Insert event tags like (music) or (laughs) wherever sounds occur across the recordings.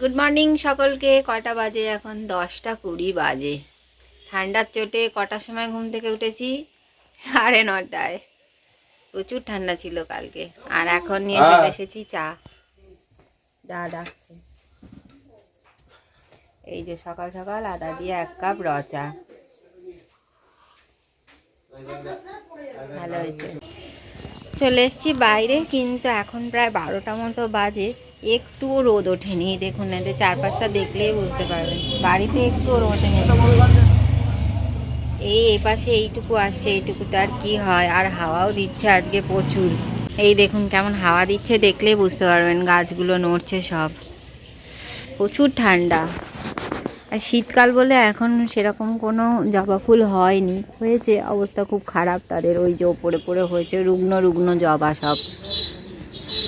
Good morning সকলকে। কটা বাজে? এখন দশটা কুড়ি বাজে। ঠান্ডার চোটে কটার সময় ঘুম থেকে উঠেছি? সাড়ে নটায়। প্রচুর ঠান্ডা ছিল কালকে। আর এখন নিয়ে চলে এসেছি চা। যা ডাকছে। এই যে সকাল সকাল আদা দিয়ে এক কাপ র চা। ভালো হয়েছে। চলে এসেছি বাইরে কিন্তু এখন প্রায় বারোটা মতো বাজে। একটুও রোদ ওঠেনি। দেখুন, এদের চারপাশটা দেখলেই বুঝতে পারবেন। বাড়িতে একটুও রোদ ওঠেনি। এই এপাশে এইটুকু আসছে, এইটুকুতে আর কি হয়? আর হাওয়াও দিচ্ছে আজকে প্রচুর। এই দেখুন, কেমন হাওয়া দিচ্ছে দেখলেই বুঝতে পারবেন, গাছগুলো নড়ছে সব। প্রচুর ঠান্ডা। আর শীতকাল বলে এখন সেরকম কোনো জবা ফুল হয়নি। হয়েছে, অবস্থা খুব খারাপ তাদের। ওই যে ওপরে পড়ে হয়েছে রুগ্ন রুগ্ন জবা সব।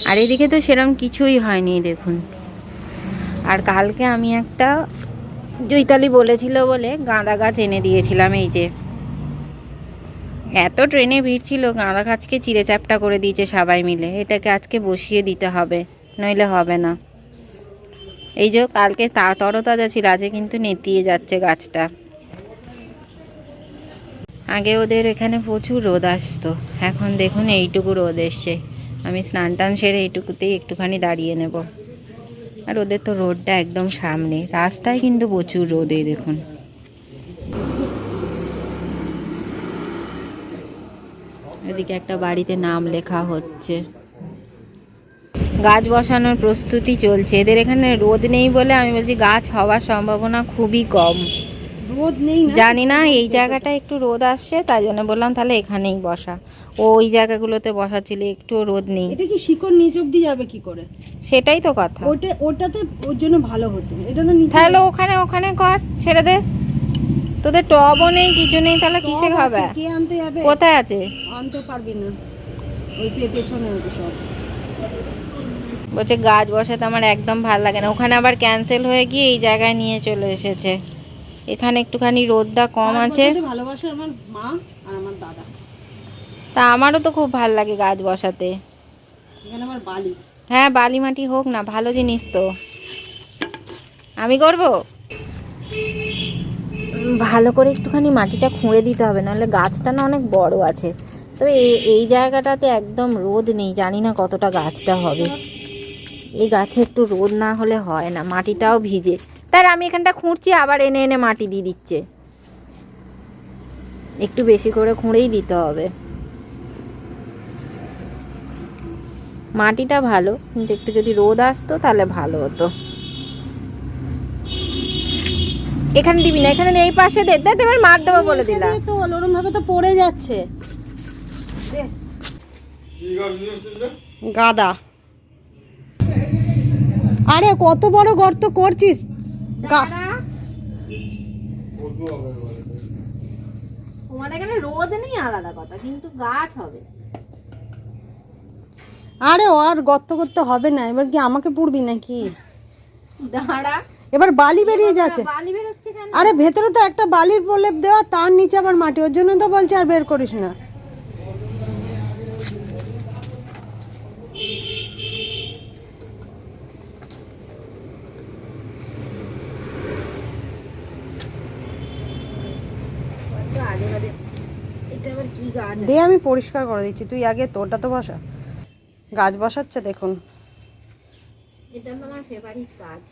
আর এদিকে তো সেরকম কিছুই হয়নি, দেখুন। আর কালকে আমি একটা জৈতালি বলেছিল বলে গাঁদা গাছ এনে দিয়েছিলাম এই যে। এত ট্রেনে ভিড় ছিল, গাঁদা গাছকে চিড়ে চ্যাপটা করে দিয়েছে সবাই মিলে। এটাকে আজকে বসিয়ে দিতে হবে, নইলে হবে না। এই যে কালকে তা তরতাজা ছিল, আজকে কিন্তু নেতিয়ে যাচ্ছে গাছটা। আগে ওদের এখানে প্রচুর রোদ আসতো, এখন দেখুন এইটুকু রোদ এসছে। আমি স্নান টান সেরে এইটুকুতেই একটুখানি দাঁড়িয়ে নেব। আর ওদের তো রোডটা একদম সামনে, রাস্তায় কিন্তু প্রচুর রোদ দেখুন। এদিকে একটা বাড়িতে নাম লেখা হচ্ছে। গাছ বসানোর প্রস্তুতি চলছে। এদের এখানে রোদ নেই বলে আমি বলছি গাছ হওয়ার সম্ভাবনা খুবই কম। রোদ নেই না? জানি না এই জায়গাটা একটু রোদ আসছে তাই জন্য বললাম তাহলে এখানেই বসা। ও ওই জায়গাগুলোতে বসা ছিল একটু রোদ নেই। এটা কি শিকড় নিচ অব্দি যাবে কি করে? সেটাই তো কথা। ওটা ওটাতে ওর জন্য ভালো হতো। এটা তো তাহলে ওখানে ওখানে কর ছেড়ে দে। তোদের টবও নেই কিছু নেই তাহলে কিসে খাবে? কে আনতে যাবে? কোথায় আছে? আনতে পারবি না। ওই পেছনে আছে সব। বলছে গাছ বসাতে আমার একদম ভালো লাগে না। ওখানে আবার ক্যান্সেল হয়ে গিয়ে এই জায়গায় নিয়ে চলে এসেছে। এখানে একটুখানি রোদটা কম আছে। ভালোবাসে আমার মা আর আমার দাদা। তা আমারও তো খুব ভালো লাগে গাছ বসাতে। এখানে আমার বালি। হ্যাঁ বালি মাটি হোক না ভালো জিনিস তো। আমি করব? ভালো করে একটুখানি মাটিটা খুঁড়ে দিতে হবে নাহলে গাছটা না অনেক বড় আছে। তবে এই এই জায়গাটাতে একদম রোদ নেই জানি না কতটা গাছটা হবে। এই গাছে একটু রোদ না হলে হয় না মাটিটাও ভিজে। তার আমি এখানটা খুঁড়ছি আবার এনে এনে মাটি দিয়ে দিচ্ছে। একটু বেশি করে খুঁড়েই দিতে হবে। মাটিটা ভালো কিন্তু একটু যদি রোদ আসতো তাহলে ভালো হতো। এখানে দিবি না এখানে এই পাশে দে দে এবার মার দেবো বলে দিলাম। তো ওরম ভাবে তো পড়ে যাচ্ছে। গাদা। আরে কত বড় গর্ত করছিস? গা- তোমাদের এখানে রোদ নেই আলাদা কথা কিন্তু গাছ হবে। আরে ও আর গর্ত করতে হবে না এবার কি আমাকে পুড়বি নাকি? দাঁড়া। এবার বালি বেরিয়ে যাচ্ছে। বালি বেরোচ্ছে আরে ভেতরে তো একটা বালির প্রলেপ দেওয়া তার নিচে আবার মাটি ওর জন্য তো বলছে আর বের করিস না তো আগে বাদে এটা আবার কি গাছ দে আমি পরিষ্কার করে দিচ্ছি তুই আগে তোরটা তো বসা। গাছ বসাচ্ছে দেখুন। এটা তো আমার ফেভারিট গাছ।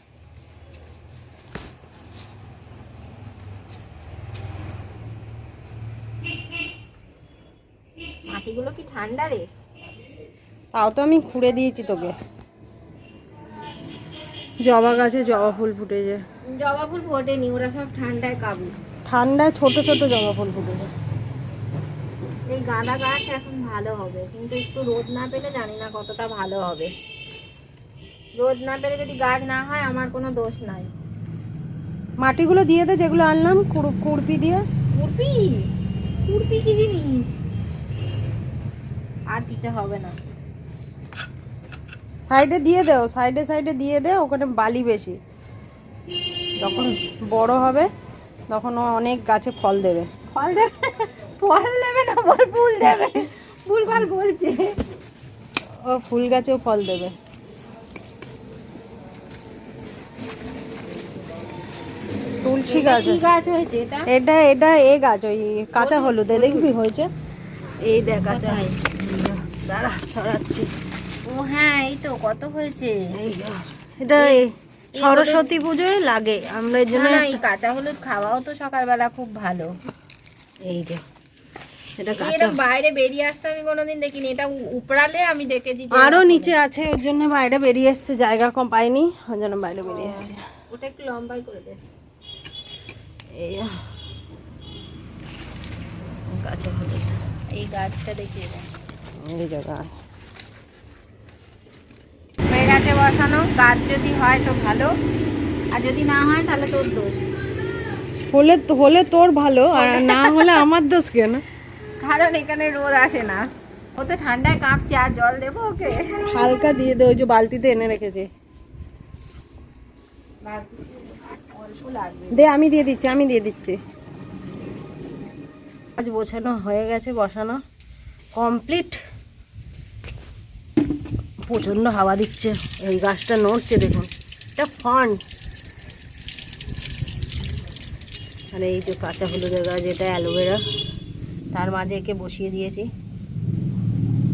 মাটিগুলো কি ঠান্ডা রে? তাও তো আমি খুঁড়ে দিয়েছি তোকে। জবা গাছে জবা ফুল ফুটেছে। জবা ফুল ফোটেনি ওরা সব ঠান্ডায় কাবু। ঠান্ডায় ছোট ছোট জবা ফুল ফুটেছে। এই গাঁদা গাছ এখন ভালো হবে কিন্তু একটু রোদ না পেলে জানি না কতটা ভালো হবে। রোদ না পেলে যদি গাছ না হয় আমার কোনো দোষ নাই। মাটিগুলো দিয়ে দে যেগুলো আনলাম কুড়ু- কুড়পি দিয়ে। কুরপি কুরপি কি জিনিস? আর দিতে হবে না। সাইডে দিয়ে দেও সাইডে সাইডে দিয়ে দে ওখানে বালি বেশি। যখন বড় হবে তখন ও অনেক গাছে ফল দেবে। ফল দেবে? ফল বল ফুল দেবে। ফুল ফল বলছে। ও ফুল গাছেও ফল দেবে। তুলসী গাছ। গাছ হয়েছে এটা? এটা এটা এ গাছ ওই কাঁচা হলুদে দেখবি হয়েছে? এই দেখ কাঁচা। দাঁড়া ছড়াচ্ছি। ও হ্যাঁ এই তো কত হয়েছে? এই এটা সরস্বতী পুজোয় লাগে আমরা এই জন্য এই কাঁচা হলুদ খাওয়াও তো সকালবেলা খুব ভালো। এই যে। এটা কাঁচা। বাইরে বেরিয়ে আসতে আমি কোনোদিন দেখিনি। এটা উপড়ালে আমি দেখেছি আরও নিচে আছে ওর জন্য বাইরে বেরিয়ে এসছে জায়গা কম পাইনি ওর জন্য বাইরে বেরিয়ে এসছে। ওটা একটু লম্বাই করে দে। এই কাঁচা হলুদ। এই গাছটা দেখিয়ে দে এই জায়গা বসানো। গাছ যদি হয় তো ভালো। আর যদি না হয় তাহলে তোর দোষ। হলে হলে তোর ভালো আর না হলে আমার দোষ কেন? কারণ এখানে রোদ আসে না। ও তো ঠান্ডায় কাঁপছে, আর জল দেবো ওকে? হালকা দিয়ে দে, ওই যে বালতিতে এনে রেখেছে। দে, আমি দিয়ে দিচ্ছি, আমি দিয়ে দিচ্ছি। আজ গোছানো হয়ে গেছে, বসানো। কমপ্লিট। প্রচণ্ড হাওয়া দিচ্ছে, এই গাছটা নড়ছে, দেখুন। এটা ফান। আর এই যে কাঁচা হলুদের গাছ, এটা অ্যালোভেরা। তার মাঝে একে বসিয়ে দিয়েছি।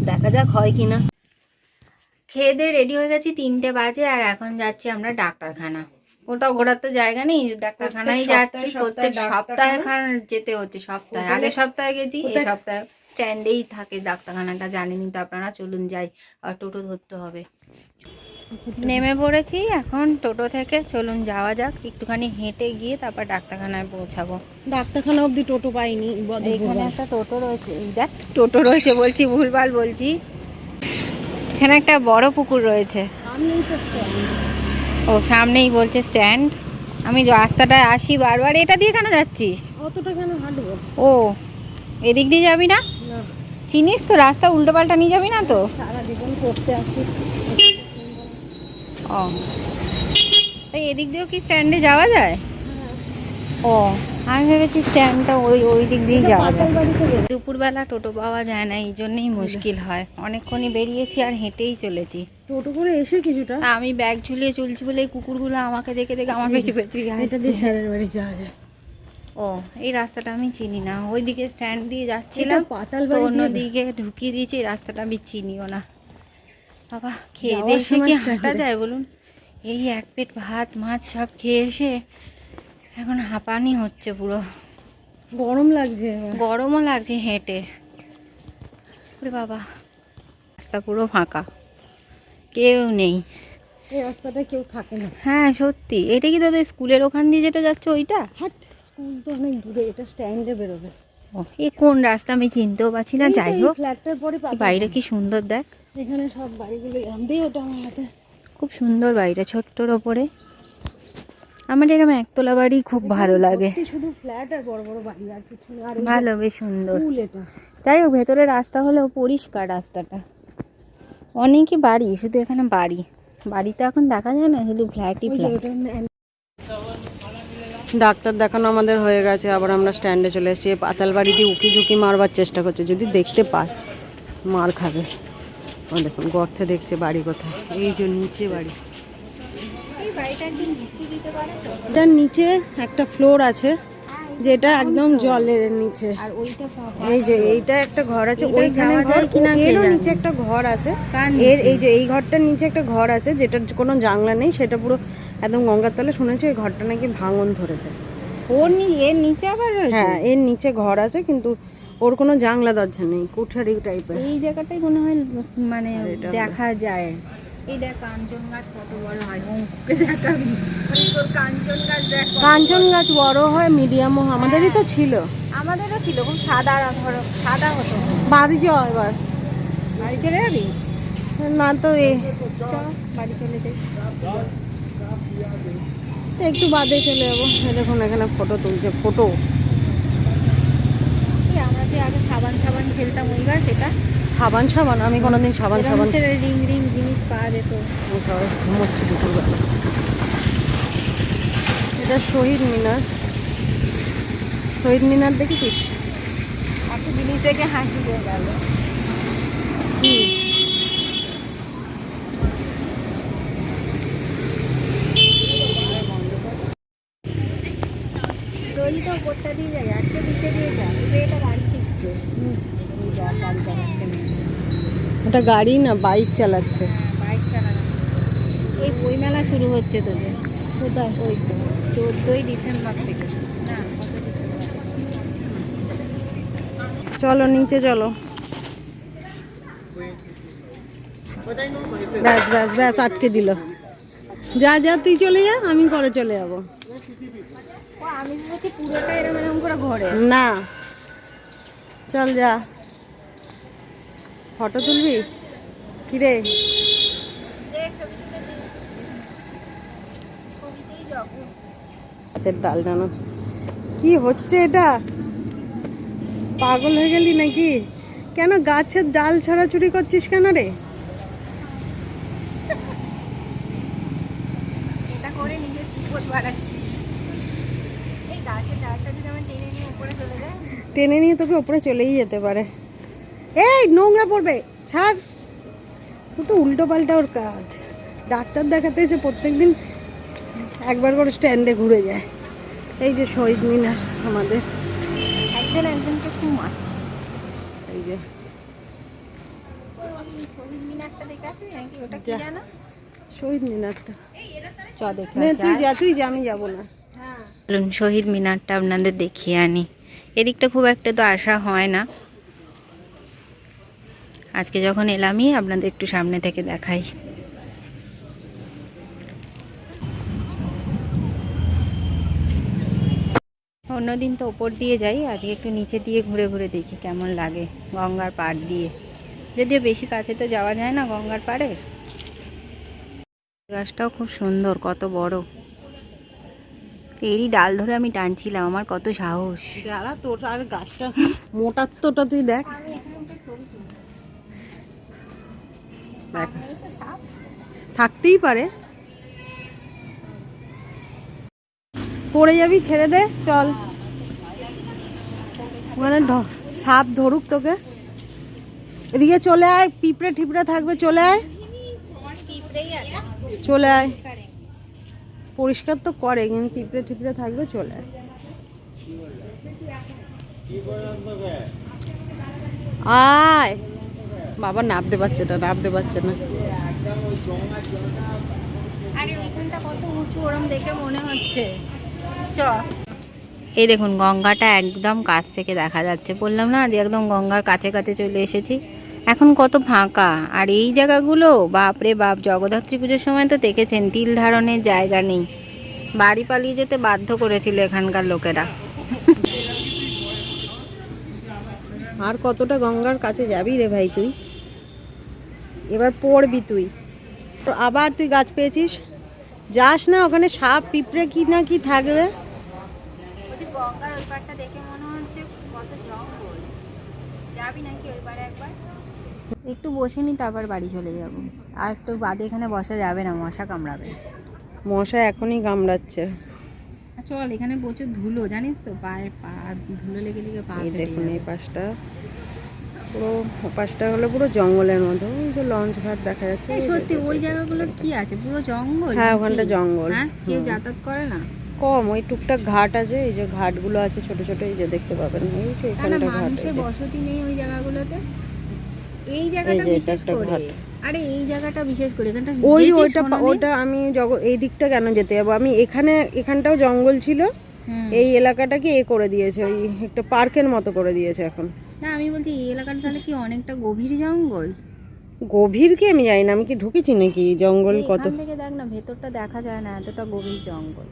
দেখা যাক হয় কি না খেয়ে দিয়ে রেডি হয়ে গেছি তিনটে বাজে আর এখন যাচ্ছি আমরা ডাক্তারখানা। কোথাও ঘোরার তো জায়গা নেই ডাক্তারখানায় যাচ্ছি সপ্তাহে প্রত্যেক সপ্তাহে যেতে হচ্ছে সপ্তাহে? আগের সপ্তাহে গেছি এই সপ্তাহে স্ট্যান্ডেই থাকে ডাক্তারখানাটা জানেনি তো আপনারা চলুন যাই আর টোটো ধরতে হবে। নেমে পড়েছি এখন টোটো থেকে চলুন যাওয়া যাক একটুখানি হেঁটে গিয়ে তারপর ডাক্তারখানায় পৌঁছাবো। ডাক্তারখানা অবধি টোটো পাইনি এইখানে একটা টোটো রয়েছে এই দেখ টোটো রয়েছে বলছি ভুলভাল বলছি। এখানে একটা বড় পুকুর রয়েছে। ও সামনেই বলছে স্ট্যান্ড আমি রাস্তাটায় আসি বারবার এটা দিয়ে কেন যাচ্ছিস? অতটা কেন হাঁটবো? ও এদিক দিয়ে যাবি না? না। চিনিস তো রাস্তা উল্টো পাল্টা নিয়ে যাবি না তো? সারা জীবন করতে আসি। ও। তাই এদিক দিয়েও কি স্ট্যান্ডে যাওয়া যায়? ও আমি ভেবেছি স্ট্যান্ডটা ওই ওই দিক দিয়েই যাওয়া যায়। দুপুরবেলা টোটো পাওয়া যায় না এই জন্যই মুশকিল হয়। অনেকক্ষণই বেরিয়েছি আর হেঁটেই চলেছি। টোটো করে এসে কিছুটা? আমি ব্যাগ ঝুলিয়ে চলছি বলে এই কুকুরগুলো আমাকে দেখে দেখে আমার পেছু পেছু এটা দিয়ে স্যারের বাড়ি যাওয়া যায়। ও এই রাস্তাটা আমি চিনি না। ওইদিকে স্ট্যান্ড দিয়ে যাচ্ছিলাম পাতাল অন্যদিকে ঢুকিয়ে দিয়েছি এই রাস্তাটা আমি চিনিও না। বাবা খেয়ে দিয়ে এসে কি হাঁটা। যায় বলুন। এই এক পেট ভাত মাছ সব খেয়ে এসে এখন হাঁপানি হচ্ছে পুরো। গরম লাগছে গরমও লাগছে হেঁটে। ওরে বাবা রাস্তা পুরো ফাঁকা। কেউ নেই। এই রাস্তাটা কেউ থাকে না। হ্যাঁ সত্যি। এটা কি তোদের স্কুলের ওখান দিয়ে যেটা যাচ্ছে ওইটা? হাট স্কুল তো অনেক দূরে এটা স্ট্যান্ডে বেরোবে। এ কোন রাস্তা আমি চিনতেও পারছি না যাই হোক। বাইরে কি সুন্দর দেখ। এখানে সব বাড়িগুলো ওটা আমার হাতে। খুব সুন্দর বাড়িটা ছোট্টর ওপরে। আমার এরকম একতলা বাড়ি খুব ভালো লাগে। শুধু ফ্ল্যাট আর বড় বড় বাড়ি আর কিছু আর ভালো বেশ সুন্দর। যাই হোক ভেতরে রাস্তা হলেও পরিষ্কার রাস্তাটা। অনেকই বাড়ি শুধু এখানে বাড়ি। বাড়িতে এখন দেখা যায় না শুধু ফ্ল্যাটই ফ্ল্যাট ডাক্তার দেখানো আমাদের হয়ে গেছে আবার আমরা স্ট্যান্ডে চলে এসেছি। পাতাল বাড়িতে উকি ঝুঁকি মারবার চেষ্টা করছে যদি দেখতে পায় মার খাবে। ও দেখুন গর্তে দেখছে বাড়ি কোথায়। এই যে নিচে বাড়ি। এটার নিচে একটা ফ্লোর আছে যেটা একদম জলের নিচে। এই যে এইটা একটা ঘর আছে ওইখানে ঘর এরও নিচে একটা ঘর আছে। এর এই যে এই ঘরটার নিচে একটা ঘর আছে যেটার কোনো জানলা নেই সেটা পুরো একদম গঙ্গার তলে শুনেছি ওই ঘরটা নাকি ভাঙন ধরেছে। ওর এর নিচে আবার হ্যাঁ এর নিচে ঘর আছে কিন্তু ওর কোনো জানলা দরজা নেই কুঠারি টাইপের। এই জায়গাটাই মনে হয় মানে দেখা যায়। এই দেখ কাঞ্চন গাছ কত বড় হয় অঙ্কুকে দেখাবি তোর কাঞ্চন গাছ দেখ কাঞ্চন গাছ বড় হয় মিডিয়ামও আমাদেরই তো ছিল। আমাদেরও ছিল খুব সাদা ধরো সাদা হতো। বাড়ি যাও এবার। বাড়ি চলে যাবি? না তো এ চল বাড়ি চলে যাই। একটু বাদে চলে যাব। দেখুন এখানে ফটো তুলছে ফটো আমরা যে আগে সাবান সাবান খেলতাম ওই গাছ এটা? সাবান সাবান আমি কোনোদিন সাবান সাবান রিং রিং জিনিস পাওয়া যেত। ঘুমোচ্ছি দুপুরবেলা এটা শহীদ মিনার। শহীদ মিনার দেখেছিস? জিনিস দেখে হাসি পেয়ে গেল। কি? দিয়ে যায় আজকে নিচে দিয়ে যায় এটা গাড়ি শিখছে। ওটা গাড়ি না বাইক চালাচ্ছে? বাইক এই বইমেলা শুরু হচ্ছে তোদের। কোথায়? ওই তো চোদ্দোই ডিসেম্বর থেকে। চলো নিচে চলো। ব্যাস ব্যাস ব্যাস আটকে দিল। যা যা তুই চলে যা আমি পরে চলে যাব। আমি ভেবেছি পুরোটা এরকম এরকম করে ঘোরে। না। চল যা। ফটো তুলবি? কিরে? ডাল টানো। কি হচ্ছে এটা? পাগল হয়ে গেলি নাকি? কেন গাছের ডাল ছড়াছড়ি করছিস কেন রে? এটা করে নিজের বাড়াচ্ছি এই গাছের ডালটা যদি আমার টেনে নিয়ে তোকে ওপরে চলেই যেতে পারে। এই নোংরা পড়বে। ছাড়। ও তো উল্টো পাল্টা ওর কাজ। ডাক্তার দেখাতে এসে প্রত্যেকদিন একবার করে স্ট্যান্ডে ঘুরে যায়। এই যে শহীদ মিনার আমাদের। একজন একজনকে খুব মারছে। এই যে। শহীদ মিনারটা তুই যা তুই যা আমি যাব না। চলুন, শহীদ মিনারটা আপনাদের দেখিয়ে আনি। এদিকটা খুব একটা তো আসা হয় না। আজকে যখন এলামই, আপনাদের একটু সামনে থেকে দেখাই। অন্যদিন তো ওপর দিয়ে যাই, আজকে একটু নিচে দিয়ে ঘুরে ঘুরে দেখি কেমন লাগে গঙ্গার পাড় দিয়ে। যদিও বেশি কাছে তো যাওয়া যায় না গঙ্গার পাড়ের। গাছটাও খুব সুন্দর, কত বড়। এরই ডাল ধরে আমি টানছিলাম, আমার কত সাহস। যারা তোর আর গাছটা মোটার তোটা তুই দেখ। থাকতেই পারে। পড়ে যাবি, ছেড়ে দে, চল। মানে সাপ ধরুক তোকে। এদিকে চলে আয়, পিঁপড়ে ঠিপড়ে থাকবে, চলে আয়। চলে আয়। পরিষ্কার তো করে, কিন্তু পিঁপড়ে ঠিপড়ে থাকবে চলে। আয়! বাবা নামতে পারছে না নামতে পারছে না দেখে মনে হচ্ছে। চ। এই দেখুন, গঙ্গাটা একদম কাছ থেকে দেখা যাচ্ছে। বললাম না যে একদম গঙ্গার কাছে কাছে চলে এসেছি। এখন কত ফাঁকা। আর এই জায়গাগুলো বাপরে বাপ জগদ্ধাত্রী পুজোর সময় তো দেখেছেন তিল ধারণের জায়গা নেই। বাড়ি পালিয়ে যেতে বাধ্য করেছিল এখানকার লোকেরা। আর কতটা গঙ্গার কাছে যাবি রে ভাই তুই? এবার পড়বি তুই। আবার তুই গাছ পেয়েছিস? যাস না ওখানে সাপ পিঁপড়ে কি না কি থাকবে? গঙ্গার ওই দেখে মনে হচ্ছে কত জঙ্গল। যাবি নাকি ওই একবার? একটু বসে নি তারপর বাড়ি চলে যাব। আর একটু বাদে এখানে বসা যাবে না মশা কামড়াবে। মশা এখনই কামড়াচ্ছে। চল এখানে প্রচুর ধুলো জানিস তো? পায়ের পা ধুলো লেগে লেগে পা দেখুন এই পাশটা। পুরো ও পাশটা হলো পুরো জঙ্গলের মতো। ওই যে লঞ্চ ঘাট দেখা যাচ্ছে সত্যি ওই জায়গাগুলো কি আছে? পুরো জঙ্গল হ্যাঁ ওখানটা জঙ্গল। হ্যাঁ? কেউ যাতায়াত করে না? কম ওই টুকটাক ঘাট আছে এই যে ঘাটগুলো আছে ছোট ছোট এই যে দেখতে পাবেন। এই যে এখানটা ঘাট মানুষের বসতি নেই ওই জায়গাগুলোতে? এই জায়গাটা বিশেষ করে। আরে এই জায়গাটা বিশেষ করে এখানটা ওই ওইটা ওটা আমি এই দিকটা কেন যেতে যাব? আমি এখানে এখানটাও জঙ্গল ছিল। এই এলাকাটাকে এ করে দিয়েছে? ওই একটা পার্কের মতো করে দিয়েছে এখন। না আমি বলছি এই এলাকাটা তাহলে কি অনেকটা গভীর জঙ্গল? গভীর কি আমি জানি না আমি কি ঢুকেছি নাকি? জঙ্গল কত থেকে দেখ না ভেতরটা দেখা যায় না এতটা গভীর জঙ্গল।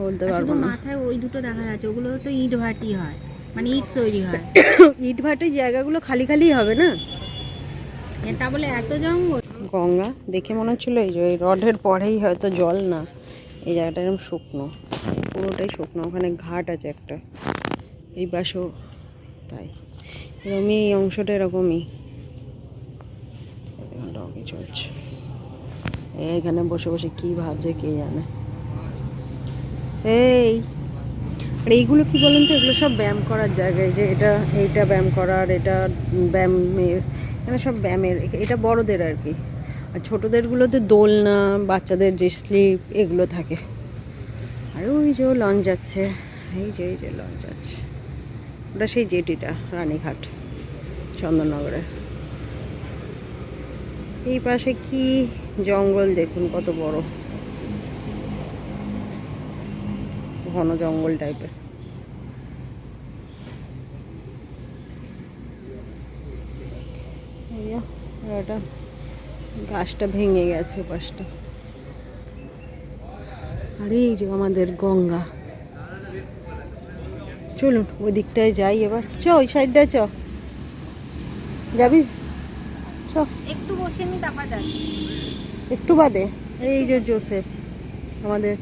বলতে পারব না। মাথায় ওই দুটো দেখা যাচ্ছে ওগুলো তো ইট ভাটি হয় মানে ইট তৈরি হয়। (coughs) ইট ভাটের জায়গাগুলো খালি খালি হবে না? তা বলে এত জঙ্গল? গঙ্গা, দেখে মনে হচ্ছিল এই যে রডের পরেই হয়তো জল না। এই জায়গাটা এরকম শুকনো, পুরোটাই শুকনো, ওখানে ঘাট আছে একটা। এই পাশেও, তাই। এরকমই এই অংশটা এরকমই। চলছে। এইখানে বসে বসে কি ভাবছে কে জানে। এই, আর এইগুলো কি বলুন তো? এগুলো সব ব্যায়াম করার জায়গায় যে এটা, এইটা ব্যায়াম করার, এটা ব্যায়ামের এখানে সব ব্যায়ামের এটা বড়দের আর কি। আর ছোটোদেরগুলোতে দোলনা, বাচ্চাদের যে স্লিপ, এগুলো থাকে। আর ওই যে লঞ্চ যাচ্ছে। এই যে এই যে লঞ্চ আছে ওটা সেই জেটিটা, রানীঘাট, চন্দননগরে। এই পাশে কি জঙ্গল দেখুন, কত বড়। ঘন জঙ্গল টাইপের এই যে, ওটা গাছটা ভেঙে গেছে পাশটা আর এই যে আমাদের গঙ্গা। চলুন ওই দিকটায় যাই এবার। চ ওই সাইডটায় চ। যাবি? চ। একটু বসে নি তারপর যাচ্ছি। একটু বাদে। এই যে জোসেফ আমাদের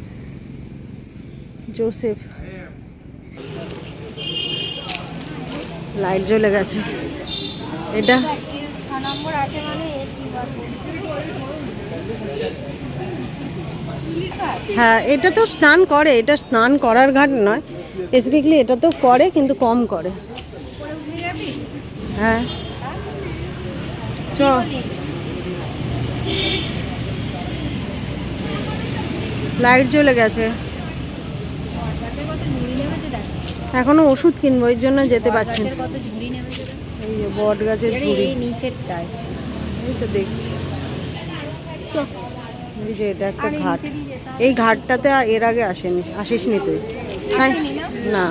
জোসেফ। লাইট জ্বলে গেছে। এটা নম্বর আছে মানে হ্যাঁ এটা তো স্নান করে এটা স্নান করার ঘাট নয়। স্পেসিফিকলি এটা তো করে কিন্তু কম করে। হ্যাঁ। চ। লাইট জ্বলে গেছে। এখনও ওষুধ কিনবো এর জন্য যেতে পারছি না। কত ঝুড়ি নেমেছে এই যে বট গাছের ঝুড়ি। নিচেরটায়। এই তো দেখছি। এই যে এটা একটা ঘাট। এই ঘাটটাতে আর এর আগে আসেনি আসিসনি তুই? হ্যাঁ। না? না।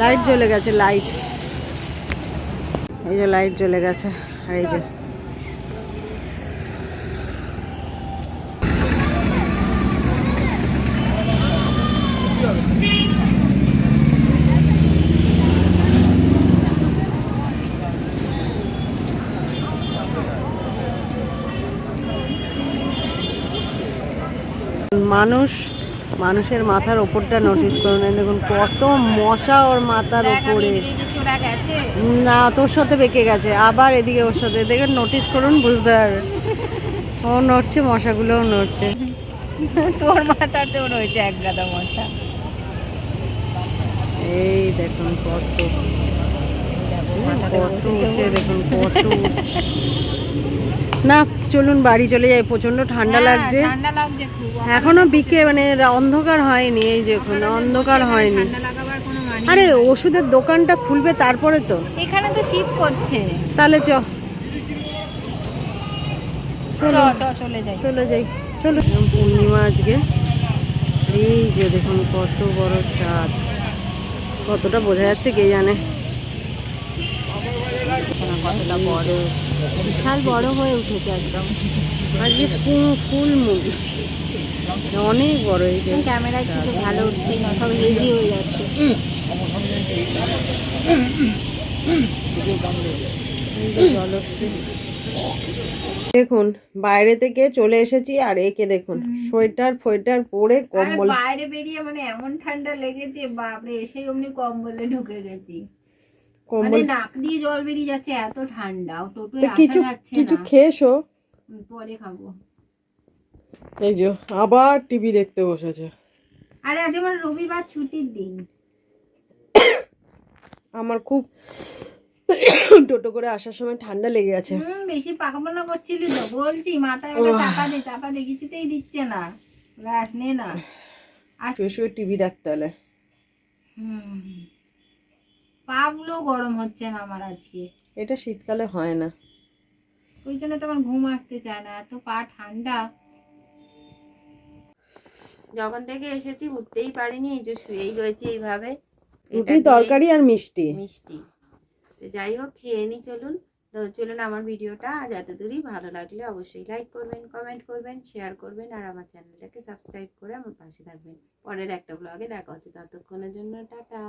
লাইট জ্বলে গেছে লাইট। এই যে লাইট জ্বলে গেছে আর এই যে মানুষ মানুষের মাথার ওপরটা নোটিস করুন দেখুন কত মশা ওর মাথার ওপরে। না তোর সাথে বেঁকে গেছে। আবার এদিকে ওর সাথে। দেখে নোটিস করুন বুঝতে পারবে। ও নড়ছে মশাগুলোও নড়ছে। তোর মাথাতেও রয়েছে এক গাদা মশা। এই দেখুন কত মাথাতে কত উঠছে দেখুন কত উঠছে। (laughs) না চলুন বাড়ি চলে যাই প্রচণ্ড ঠান্ডা হ্যাঁ, লাগছে। ঠান্ডা লাগছে এখনও বিকে মানে অন্ধকার হয়নি এই যে অন্ধকার হয়নি। মানে আরে ওষুধের দোকানটা খুলবে তারপরে তো। এখানে তো শীত করছে তাহলে চ। চলো চলে যাই। চলে যাই। চলো পূর্ণিমা আজকে। এই যে দেখুন কত বড় চাঁদ কতটা বোঝা যাচ্ছে কে জানে। কতটা বড়। বিশাল বড় হয়ে উঠেছে একদম। আজকে ফুল ফুল মুখ অনেক বড় যে। ক্যামেরায় কিন্তু ভালো উঠছেই না সব হেজি হয়ে যাচ্ছে। দেখুন বাইরে থেকে চলে এসেছি আর একে দেখুন সোয়েটার ফোয়েটার পরে কম্বল। বাইরে বেরিয়ে মানে এমন ঠান্ডা লেগেছে বাপরে এসেই অমনি কম্বলে ঢুকে গেছি। কম্বল নাক দিয়ে জল বেরিয়ে যাচ্ছে এত ঠান্ডা। টোটোয় কিছু কিছু খেয়েছো? পরে খাব। এই যে আবার টিভি দেখতে বসেছে। আরে আজ আমার রবিবার ছুটির দিন। আমার খুব টোটো করে আসার সময় ঠান্ডা লেগে গেছে হুম বেশি পাকাপোনা করছিলি তো। বলছি মাথায় ওটা চাপা দে চাপা দে কিছুতেই দিচ্ছে না। ব্যাস নে না। শুয়ে শুয়ে টিভি দেখতে হলে হুম। পাগুলো গরম হচ্ছে না আমার আজকে। এটা শীতকালে হয় না। ওই জন্য তো আমার ঘুম আসতে চায় না এত পা ঠান্ডা। যখন থেকে এসেছি উঠতেই পারিনি এই যে শুয়েই রয়েছে এইভাবে। রুটি তরকারি আর মিষ্টি। মিষ্টি। তো যাই হোক খেয়ে নি চলুন। তো চলুন আমার ভিডিওটা আজ এত দূরই ভালো লাগলে অবশ্যই লাইক করবেন কমেন্ট করবেন শেয়ার করবেন আর আমার চ্যানেলটাকে সাবস্ক্রাইব করে আমার পাশে থাকবেন। পরের একটা ব্লগে দেখা হচ্ছে। ততক্ষণের জন্য টাটা।